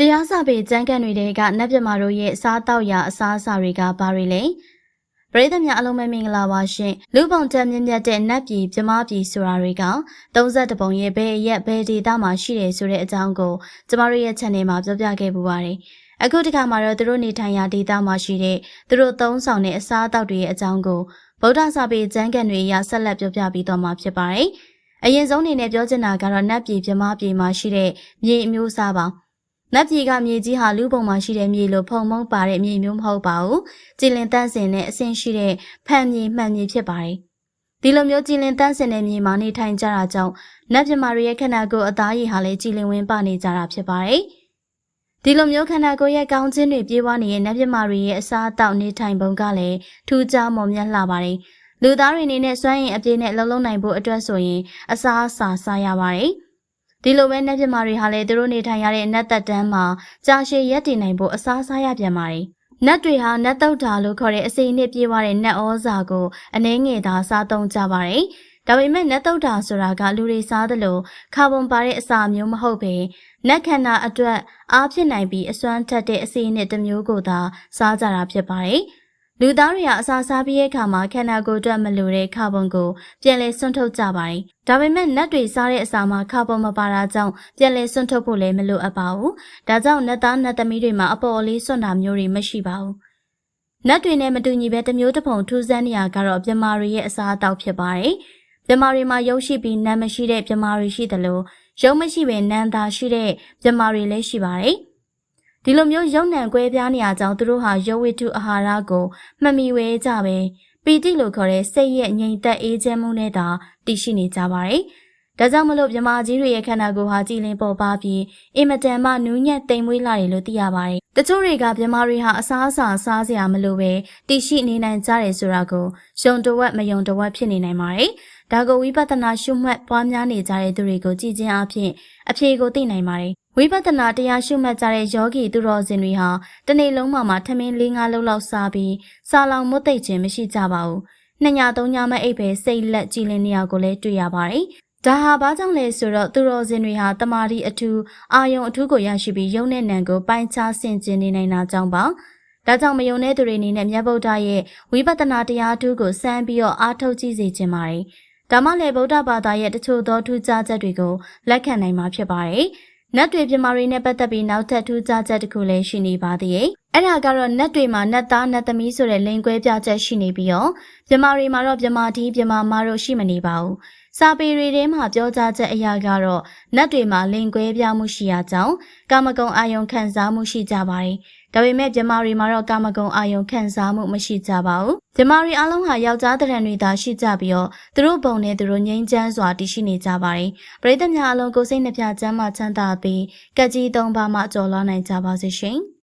တရားစာပေကျမ်းဂန်တွေတဲကနတ်ပြမာတို့ရဲ့အစားတောက်ရာအစားအစာတွေကဘာတွေလဲပရိသတ်များအလုံးမမင်္ဂလာပါရှင်လူပုံတက်မြင့်မြတ်တဲ့နတ်ပြည်ပြမပြည်ဆိုတာတွေက32ပုံရဲ့ဘယ်ရက်ဘယ်ဒေတာမှာရှိတယ်ဆိုတဲ့အကြောင်းကိုကျမတို့ရဲ့ channel မှာပြောပြခဲ့ပူပါတယ်အခုဒီခါမှာတော့သူတို့နေထိုင်ရာဒေတာမှာရှိတဲ့သူတို့သုံးဆောင်တဲ့အစားအသောက်တွေရဲ့အကြောင်းကိုဗုဒ္ဓစာပေကျမ်းဂန်တွေအရဆက်လက်ပြောပြပြီးတော့မှာဖြစ်ပါတယ်အရင်ဆုံးအနေနဲ့ပြောချင်တာကတော့နတ်ပြည်ပြမပြည်မှာရှိတဲ့မြေအမျိုးအစားပါ နတ်ပြည်ကမြေကြီးဟာလူပုံမှာရှိတဲ့မြေလိုဖုံမုံပါတဲ့မြေမျိုးမဟုတ်ပါဘူး။ကြည်လင်တန့်စင်တဲ့အဆင့်ရှိတဲ့ဖန်မြေမှန်မြေဖြစ်ပါတယ်။ဒီလိုမျိုးကြည်လင်တန့်စင်တဲ့မြေမှာနေထိုင်ကြတာကြောင့်နတ်ပြမာတွေရဲ့ခန္ဓာကိုယ်အသားရည်ဟာလည်းကြည်လင်ဝင်ပနေကြတာဖြစ်ပါတယ်။ဒီလိုမျိုးခန္ဓာကိုယ်ရဲ့ကောင်းခြင်းတွေပြေးပွားနေတဲ့နတ်ပြမာတွေရဲ့အစားအသောက်နေထိုင်ပုံကလည်းထူးခြားမော်မြတ်လှပါတယ်။လူသားတွေအနေနဲ့စွမ်းရည်အပြည့်နဲ့လှုပ်လှုပ်နိုင်ဖို့အတွက်ဆိုရင်အစားအစာစားရပါတယ်။ ဒီလိုပဲနတ်ပြမာတွေဟာလည်းသူတို့နေထိုင်ရတဲ့နတ်သက်တန်းမှာကြာရှည်ရက်တည်နိုင်ဖို့အစားစားရပြန်ပါတယ်။နတ်တွေဟာနတ်တုတ်တာလို့ခေါ်တဲ့အစိအနှစ်ပြေးသွားတဲ့နတ်ဩဇာကိုအနှဲငယ်သာစားသုံးကြပါတယ်။ဒါပေမဲ့နတ်တုတ်တာဆိုတာကလူတွေစားသလိုကာဗွန်ပါတဲ့အစာမျိုးမဟုတ်ပဲနတ်ခန္ဓာအတွက်အားဖြစ်နိုင်ပြီးအစွမ်းထက်တဲ့အစိအနှစ်တစ်မျိုးကိုသာစားကြတာဖြစ်ပါတယ်။ လူသားတွေကအစာစားပြီးတဲ့အခါမှာခန္ဓာကိုယ်အတွက်မလိုတဲ့ကာဗွန်ကိုပြန်လည်စွန့်ထုတ်ကြပါတယ်။ဒါပေမဲ့နတ်တွေစားတဲ့အစာမှာကာဗွန်မပါတာကြောင့်ပြန်လည်စွန့်ထုတ်ဖို့လည်းမလိုအပ်ပါဘူး။ဒါကြောင့်နတ်သားနတ်သမီးတွေမှာအပေါ်အလေးစွန့်တာမျိုးတွေမရှိပါဘူး။နတ်တွေနဲ့မတူညီပဲတစ်မျိုးတစ်ပုံထူးဆန်းနေရကတော့ပြမာတွေရဲ့အစာအသောက်ဖြစ်ပါတယ်။ပြမာတွေမှာရုပ်ရှိပြီးနာမ်မရှိတဲ့ပြမာတွေရှိသလိုရုပ်မရှိဘဲနာမ်သာရှိတဲ့ပြမာတွေလည်းရှိပါတယ်။ ဒီလိုမျိုးရုံနံကွဲပြားနေရကြောင်းသူတို့ဟာရုပ်ဝတ္ထုအာဟာရကိုမှတ်မိဝဲကြပဲပီတိလို့ခေါ်တဲ့စိတ်ရဲ့ငြိမ်သက်အေးချမ်းမှုနဲ့သာတည်ရှိနေကြပါတယ်။ဒါကြောင့်မလို့မြမကြီးတွေရဲ့ခန္ဓာကိုယ်ဟာကြည်လင်ပေါ်ပါပြီးအင်မတန်မှနူးညံ့တိမ်မွေးလာတယ်လို့သိရပါတယ်။တချို့တွေကမြမတွေဟာအစားအစာစားစရာမလိုပဲတည်ရှိနေနိုင်ကြတယ်ဆိုတာကိုယုံတဝက်မယုံတဝက်ဖြစ်နေနိုင်ပါတယ်။ဒါကိုဝိပဿနာရှုမှတ်ပွားများနေကြတဲ့သူတွေကိုကြည်ချင်းအဖြစ်အဖြေကိုသိနိုင်ပါတယ် ဝိပဿနာတရားရှုမှတ်ကြတဲ့ယောဂီသူတော်စင်တွေဟာတနေ့လုံးမှမှထမင်း၄၅လုံးလောက်စားပြီးစားလောင်မွတ်သိပ်ခြင်းမရှိကြပါဘူး။နှစ်ညသုံးညမအိပ်ပဲစိတ်လက်ကြည်လင်နေရကိုလည်းတွေ့ရပါတယ်။ဒါဟာဘာကြောင့်လဲဆိုတော့သူတော်စင်တွေဟာတမာတိအထူးအာယုံအထူးကိုရရှိပြီးယုံနဲ့နံကိုပိုင်းခြားဆင်ခြင်နေနိုင်တာကြောင့်ပါ။ဒါကြောင့်မယုံတဲ့သူတွေအနေနဲ့မြတ်ဗုဒ္ဓရဲ့ဝိပဿနာတရားအထူးကိုစမ်းပြီးတော့အားထုတ်ကြည့်စေခြင်းပါတယ်။ဒါမှလည်းဗုဒ္ဓဘာသာရဲ့တချို့သောထူးခြားချက်တွေကိုလက်ခံနိုင်မှာဖြစ်ပါတယ်။ နတ်တွေပြမာတွေနဲ့ပတ်သက်ပြီးနောက်ထပ်ထူးခြားချက်တစ်ခုလည်းရှိနေပါသေးတယ်။အဲ့ဒါကတော့နတ်တွေမှာနတ်သားနတ်သမီးဆိုတဲ့လိန်ကွဲပြချက်ရှိနေပြီးတော့ပြမာတွေမှာတော့ပြမာဒီပြမာမတို့ရှိမနေပါဘူး။စာပေတွေထဲမှာပြောကြားချက်အရာကတော့နတ်တွေမှာလိန်ကွဲပြမှုရှိရာကြောင်းကာမဂုဏ်အာယုံခံစားမှုရှိကြပါတယ်။ ဒါပေမဲ့မြမတွေမှာတော့ကာမဂုဏ်အာယုံခံစားမှုမရှိကြပါဘူးမြမတွေအားလုံးဟာယောက်ျားတရံတွေသာရှိကြပြီးတော့သူတို့ဘုံနဲ့သူတို့ငြိမ်းချမ်းစွာတည်ရှိနေကြပါတယ်ပရိသတ်များအလုံးကိုစိတ်နှပြချမ်းမှချမ်းသာပြီးကက်ကြီးသုံးပါးမှကြော်လွှားနိုင်ကြပါစေရှင်